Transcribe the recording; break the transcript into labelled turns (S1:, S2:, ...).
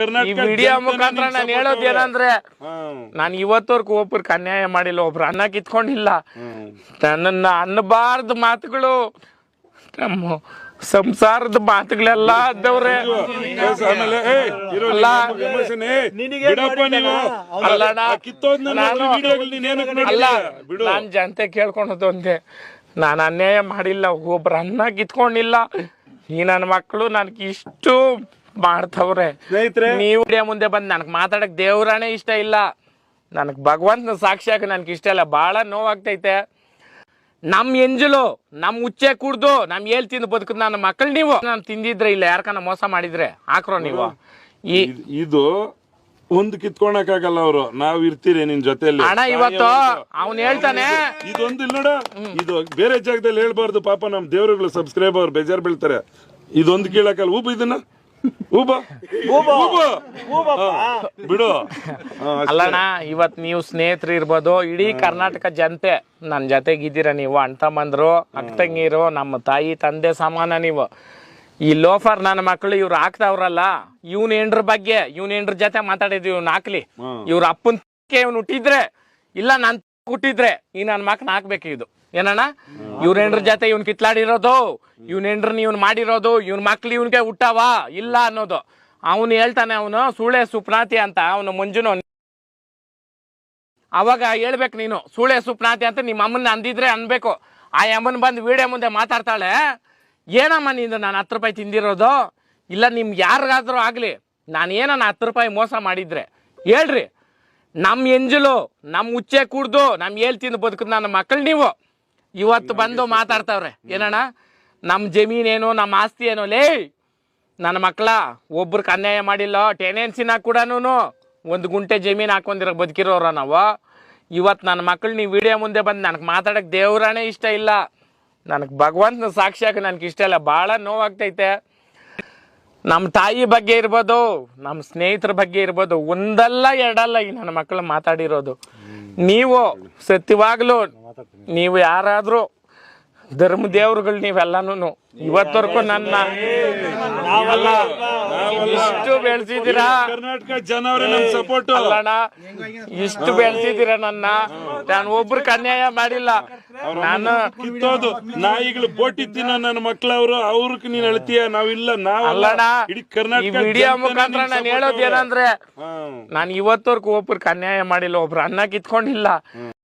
S1: ಈ ವಿಡಿಯೋ ಮುಖಾಂತರ ನಾನು ಹೇಳೋದು ಏನಂದ್ರೆ. ನಾನು ಇವತ್ತವರೆಗೂ ಒಬ್ರಿಗೆ ಅನ್ಯಾಯ ಮಾಡಿಲ್ಲ ಒಬ್ರು ಅನ್ನ ಕಿತ್ಕೊಂಡಿಲ್ಲ.
S2: ನನ್ನ
S1: ನನ್ನನ್ನ ಅನ್ನಬಾರ್ದು ಮಾತುಗಳು ನಮ್ಮ ಸಂಸಾರದ ಮಾತುಗಳೆಲ್ಲ ಅದ್ದವ್ರೆ ಅಲ್ಲ.
S2: ಬಿಡು.
S1: ನಾನ್ ಜನತೆ ಕೇಳ್ಕೊಳೋದು ಒಂದೇ. ನಾನು ಅನ್ಯಾಯ ಮಾಡಿಲ್ಲ ಒಬ್ರು ಅನ್ನ ಕಿತ್ಕೊಂಡಿಲ್ಲ. ಈ ನನ್ನ ಮಕ್ಕಳು ನನ್ಗೆ ಇಷ್ಟು ಮಾಡ್ತವ್ರೆ.
S2: ಸ್ನೇಹಿತರೆ
S1: ನೀವು ಮುಂದೆ ಬಂದು ನನಗೆ ಮಾತಾಡಕ್ ದೇವ್ರಾನೇ ಇಷ್ಟ ಇಲ್ಲ. ನನಗೆ ಭಗವಂತನ ಹಾಕ ನನ್ಗೆ ಇಷ್ಟ ಇಲ್ಲ. ಬಹಳ ನೋವಾಗ್ತೈತೆ. ನಮ್ಮ ಎಂಜಲು ನಮ್ಮ ಉಚ್ಚೆ ಕುಡ್ದು ನಮ್ ಏಲ್ ತಿಂದು ಬದುಕು ನನ್ನ ಮಕ್ಕಳು ನೀವು. ನಾನು ತಿಂದಿದ್ರೆ ಇಲ್ಲ ಯಾರ್ಕನ ಮೋಸ ಮಾಡಿದ್ರೆ? ಹಾಕ್ರೋ ನೀವು. ಈ
S2: ಇದ್- ಒಂದು ಕಿತ್ಕೊಳಕ್ಕಾಗಲ್ಲ ಅವರು. ನಾವ್ ಇರ್ತೀರಿ ನಿನ್ ಜೊತೆಯಲ್ಲಿ.
S1: ಹಣ ಇವತ್ತು ಅವ್ನ್ ಹೇಳ್ತಾನೆ.
S2: ಇದೊಂದು ಇಲ್ಲ ನೋಡ. ಇದು ಬೇರೆ ಜಾಗದಲ್ಲಿ ಹೇಳ್ಬಾರ್ದು ಪಾಪ ನಮ್ ದೇವರುಗಳು ಸಬ್ಸ್ಕ್ರೈಬರ್ ಬೇಜಾರ್ ಬೀಳ್ತಾರೆ. ಇದೊಂದು ಕೇಳಕ್ಕಲ್ಲ ಉಬ್ ಇದನ್ನ. ಬಿಡು.
S1: ಅಲ್ಲಣ್ಣ ಇವತ್ ನೀವು ಸ್ನೇಹಿತರು ಇರ್ಬೋದು ಇಡೀ ಕರ್ನಾಟಕ ಜನತೆ ನನ್ನ ಜೊತೆಗಿದ್ದೀರ ನೀವು? ಅಣ್ಣ ತಮ್ಮಂದ್ರು ಅಕ್ಕ ತಂಗಿರು ನಮ್ಮ ತಾಯಿ ತಂದೆ ಸಮಾನ ನೀವು. ಈ ಲೋಫರ್ ನನ್ನ ಮಕ್ಕಳು ಇವ್ರು ಹಾಕ್ತಾವ್ರಲ್ಲ ಇವ್ನ ಹೆಂಡ್ರ ಬಗ್ಗೆ ಇವ್ನ ಹೆಂಡ್ರ ಜೊತೆ ಮಾತಾಡಿದ್ವಿ ಇವ್ನ ಹಾಕ್ಲಿ. ಇವ್ರ ಅಪ್ಪನ ಇವ್ನು ಹುಟ್ಟಿದ್ರೆ ಇಲ್ಲ ನನ್ ಹುಟ್ಟಿದ್ರೆ ಈ ನನ್ನ ಮಕ್ಕನ ಹಾಕ್ಬೇಕು ಇದು. ಏನಣ್ಣ? ಇವ್ರ ಹೆಂಡ್ರ ಜೊತೆ ಇವ್ನ್ ಕಿತ್ಲಾಡಿರೋದು, ಇವ್ನ ಹೆಂಡ್ರನ್ನ ಇವ್ನ್ ಮಾಡಿರೋದು, ಇವ್ನ ಮಕ್ಳು ಇವ್ನಿಗೆ ಹುಟ್ಟವ? ಇಲ್ಲ ಅನ್ನೋದು. ಅವನು ಹೇಳ್ತಾನೆ ಅವನು ಸುಳೆ ಸುಪ್ನಾತಿ ಅಂತ. ಅವನು ಮಂಜುನು ಅವಾಗ ಹೇಳ್ಬೇಕು ನೀನು ಸುಳೆ ಸುಪ್ನಾತಿ ಅಂತ ನಿಮ್ಮ ಅಮ್ಮನ ಅಂದಿದ್ರೆ ಅನ್ಬೇಕು. ಆ ಅಮ್ಮನ್ ಬಂದು ವಿಡಿಯೋ ಮುಂದೆ ಮಾತಾಡ್ತಾಳೆ, ಏನಮ್ಮ ನೀನು ನಾನು ಹತ್ತು ರೂಪಾಯಿ ತಿಂದಿರೋದು? ಇಲ್ಲ, ನಿಮ್ಗೆ ಯಾರಿಗಾದ್ರೂ ಆಗಲಿ, ನಾನು ಏನನ್ನ ಹತ್ತು ರೂಪಾಯಿ ಮೋಸ ಮಾಡಿದ್ರೆ? ಹೇಳ್ರಿ. ನಮ್ಮ ಎಂಜಲು ನಮ್ಮ ಉಚ್ಚೆ ಕುಡ್ದು ನಮ್ಮ ಹೇಳ್ತಿಂದು ಬದುಕು ನನ್ನ ಮಕ್ಕಳು ನೀವು. ಇವತ್ತು ಬಂದು ಮಾತಾಡ್ತಾವ್ರೆ. ಏನಣ್ಣ? ನಮ್ಮ ಜಮೀನೇನು ನಮ್ಮ ಆಸ್ತಿ ಏನೋ ಲೇ ನನ್ನ ಮಕ್ಕಳ ಒಬ್ರಿಗೆ ಅನ್ಯಾಯ ಮಾಡಿಲ್ಲ ಟೆನೆನ್ಸಿನ ಕೂಡ ಒಂದು ಗುಂಟೆ ಜಮೀನು ಹಾಕೊಂಡಿರೋ ಬದುಕಿರೋರ ನಾವು. ಇವತ್ತು ನನ್ನ ಮಕ್ಕಳು ನೀವು ವಿಡಿಯೋ ಮುಂದೆ ಬಂದು ನನಗೆ ಮಾತಾಡೋಕ್ಕೆ ದೇವ್ರನೇ ಇಷ್ಟ ಇಲ್ಲ. ನನಗೆ ಭಗವಂತನ ಸಾಕ್ಷಿಯಾಗ ನನಗೆ ಇಷ್ಟ ಇಲ್ಲ. ಭಾಳ ನೋವಾಗ್ತೈತೆ. ನಮ್ಮ ತಾಯಿ ಬಗ್ಗೆ ಇರ್ಬೋದು ನಮ್ಮ ಸ್ನೇಹಿತರ ಬಗ್ಗೆ ಇರ್ಬೋದು ಒಂದಲ್ಲ ಎರಡಲ್ಲ ಈ ನನ್ನ ಮಕ್ಕಳು ಮಾತಾಡಿರೋದು. ನೀವು ಸತ್ಯವಾಗ್ಲೂ ನೀವು ಯಾರಾದರೂ ಧರ್ಮ ದೇವ್ರುಗಳು ನೀವೆಲ್ಲನೂ ಇವತ್ತವರೆಗೂ ನನ್ನ ಇಷ್ಟು ಬೆಳೆಸಿದ್ದೀರಾ?
S2: ಸಪೋರ್ಟ್.
S1: ಅಲ್ಲಣ್ಣ ಇಷ್ಟು ಬೆಳೆಸಿದ್ದೀರಾ ನನ್ನ? ನಾನು ಒಬ್ರಿಗೆ ಅನ್ಯಾಯ ಮಾಡಿಲ್ಲ. ನಾನು
S2: ಕಿತ್ತೋದು. ನಾಯಿಗಳು ಬೋಟಿ ತಿನ್ನ ನನ್ನ ಮಕ್ಳವ್ರು ಅವ್ರಕ್ ನೀನ್ ಅಳ್ತೀಯ? ನಾವಿಲ್ಲ ನಾವ್
S1: ಅಲ್ಲಣ್ಣ
S2: ಇಡೀ ಕರ್ನಾಟಕ
S1: ವಿಡಿಯೋ ಮುಖಾಂತರ ನಾನು
S2: support
S1: ಹೇಳೋದು
S2: ಅವ್ರೆ.
S1: ಏನಂದ್ರೆ ನಾನು ಇವತ್ತವರೆಗೂ ಒಬ್ರು ಅನ್ಯಾಯ ಮಾಡಿಲ್ಲ ಒಬ್ರು ಅನ್ನ ಕಿತ್ಕೊಂಡಿಲ್ಲ.